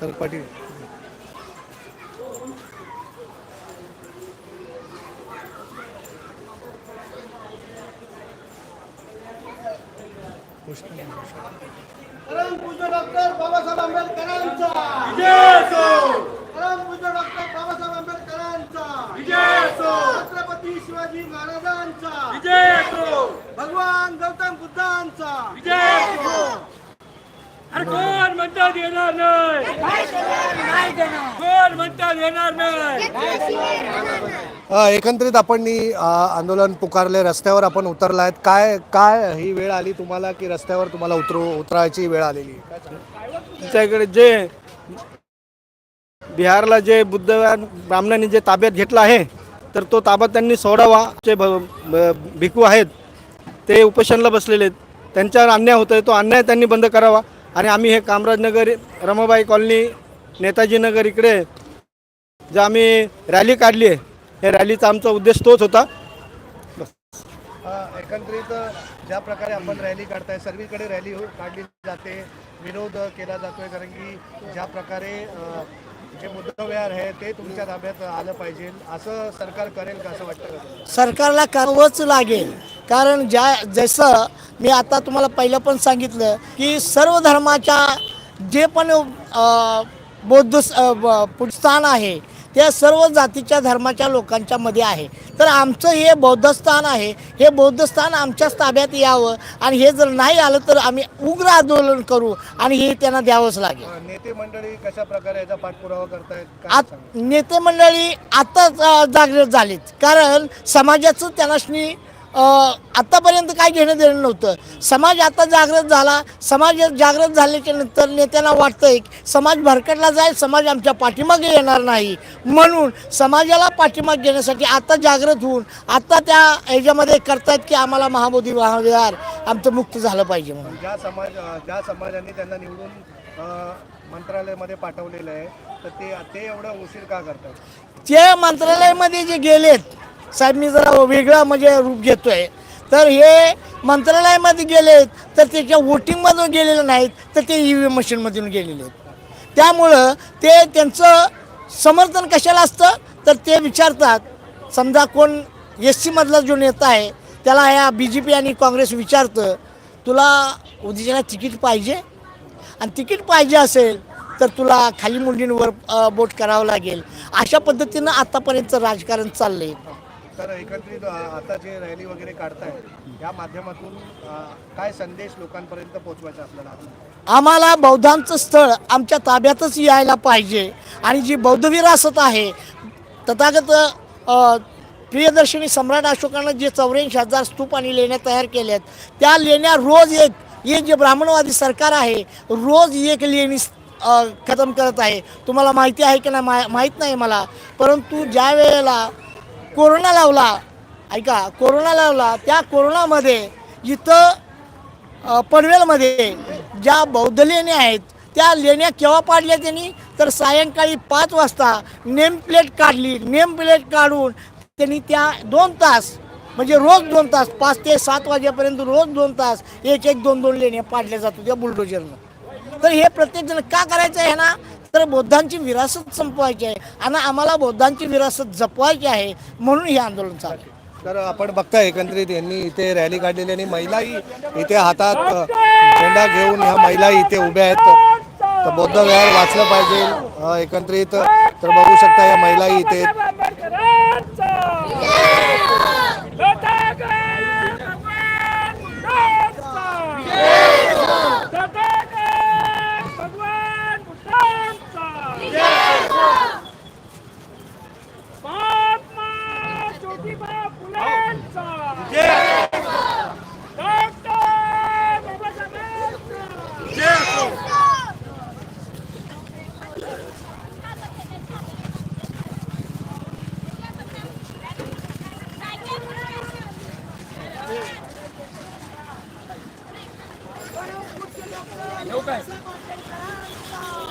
Sir Patil. परमपूज्य doctor Babasaheb आंबेडकरांचा. परमपूज्य डॉक्टर बाबासाहेब आंबेडकरांचा. छत्रपती शिवाजी महाराजांचा. भगवान गौतम बुद्धांचा. अरे कोण म्हणतात येणार नाही? कोण म्हणतात येणार नाही? अ, एकंदरीत आपण नी, अ, आंदोलन पुकारले रस्त्यावर आपण उतरला आहेत काय काय ही वेळ आली तुम्हाला की रस्त्यावर तुम्हाला उतरू उतरायची वेळ आलेली? त्याच्याकडे जे बिहारला जे बुद्धवान ब्राह्मणांनी जे ताब्यात घेतला आहे तर तो ताबा त्यांनी सोडावा. जे भ भ- भिकू आहेत ते उपोषणला बसलेले आहेत. त्यांच्यावर अन्याय होतो आहे तो अन्याय त्यांनी बंद करावा. आणि आम्ही हे कामराजनगर रमाबाई कॉलनी नेताजी नगर इकडे जे आम्ही रॅली काढली आहे हे रॅलीचा आमचा उद्देश तोच होता. एकंदरीत ज्या प्रकारे आपण रॅली काढताय सर्वीकडे रॅली हो- काढली जाते विरोध केला जातोय कारण की ज्या प्रकारे जे मुद्दाव्यार आहे ते तुमच्या ताब्यात आलं पाहिजे. असं सरकार करेल का असं वाटतं? सरकारला करावंच लागेल. कारण ज्या जसं मी आता तुम्हाला पहिलं पण सांगितलं की सर्व धर्माच्या जे पण बौद्ध स- अ, ब- पुढस्थान आहे त्या सर्व जातीच्या धर्माच्या लोकांच्या मध्ये आहे. तर आमचं हे बौद्धस्थान आहे हे बौद्धस्थान आमच्याच ताब्यात यावं आणि हे जर नाही आलं तर आम्ही उग्र आंदोलन करू आणि हे त्यांना द्यावंच लागेल. नेते मंडळी कशा प्रकारे याचा पाठपुरावा करतायत? नेते मंडळी आत्ताच अ, जागृत झालीत. कारण समाजाचं त्यांनाशनी आत्तापर्यंत काय घेणं देणं नव्हतं. समाज आता जागृत झाला. समाज जागृत झाल्याच्यानंतर नेत्यांना वाटतंय की समाज भरकटला जाईल समाज आमच्या पाठीमागे येणार नाही. म्हणून समाजाला पाठीमागे घेण्यासाठी आता जागृत होऊन आता त्या ह्याच्यामध्ये करतायत की आम्हाला महाबोधी महाविहार आमचं मुक्त झालं पाहिजे म्हणून. ज्या समाज ज्या समाजाने त्यांना निवडून मंत्रालयामध्ये पाठवलेलं आहे तर ते ते एवढं उशीर का करतात? ते मंत्रालयामध्ये जे गेलेत साहेब मी जरा वेगळा म्हणजे रूप घेतो आहे तर हे मंत्रालयामध्ये गेलेत तर त्याच्या वोटिंगमधून गेलेले नाहीत तर ते ई व्ही एम मशीनमधून गेलेले आहेत. त्यामुळं ते त्यांचं समर्थन कशाला असतं? तर ते विचारतात. समजा कोण एस सीमधला जो नेता आहे त्याला ह्या बी जे पी आणि काँग्रेस विचारतं तुला उद्याच्याला तिकीट पाहिजे? आणि तिकीट पाहिजे असेल तर तुला खाली मुंडींवर बोट करावं लागेल. अशा पद्धतीनं आतापर्यंत राजकारण चाललं आहे तर एकत्रित आता जे रॅली वगैरे काढताय या माध्यमातून काय संदेश लोकांपर्यंत पोहोचवायचा आपल्याला? आम्हाला बौद्धांचं स्थळ आमच्या ताब्यातच यायला पाहिजे. आणि जी बौद्ध विरासत आहे तथागत प्रियदर्शनी सम्राट अशोकानं जे चौऱ्याऐंशी हजार स्तूप आणि लेण्या तयार केल्या आहेत त्या लेण्या रोज एक हे जे ब्राह्मणवादी सरकार आहे रोज एक लेणी खतम करत आहे. तुम्हाला माहिती आहे की नाही? मा माहीत नाही मला. परंतु ज्या वेळेला कोरोना लावला. ऐका कोरोना लावला. त्या कोरोनामध्ये जिथं पनवेलमध्ये ज्या बौद्ध लेण्या आहेत त्या लेण्या केव्हा पाडल्या त्यांनी? तर सायंकाळी पाच वाजता नेम प्लेट काढली. नेम प्लेट काढून त्यांनी त्या दोन तास म्हणजे रोज दोन तास पाच ते सात वाजेपर्यंत रोज दोन तास एक एक दोन दोन लेण्या पाडल्या जात होत्या बुलडोजरनं तर हे प्रत्येकजण का करायचं आहे ना? तर बौद्धांची विरासत संपवायची आहे आणि आम्हाला बौद्धांची विरासत जपवायची आहे म्हणून हे आंदोलन चालू आहे. तर आपण बघताय एकंदरीत यांनी इथे रॅली काढलेली आणि महिलाही इथे हातात झेंडा घेऊन ह्या महिला इथे उभ्या आहेत. तर बौद्ध विहार वाचलं पाहिजे. अ, एकत्रित तर बघू शकता या महिलाही इथे Okay.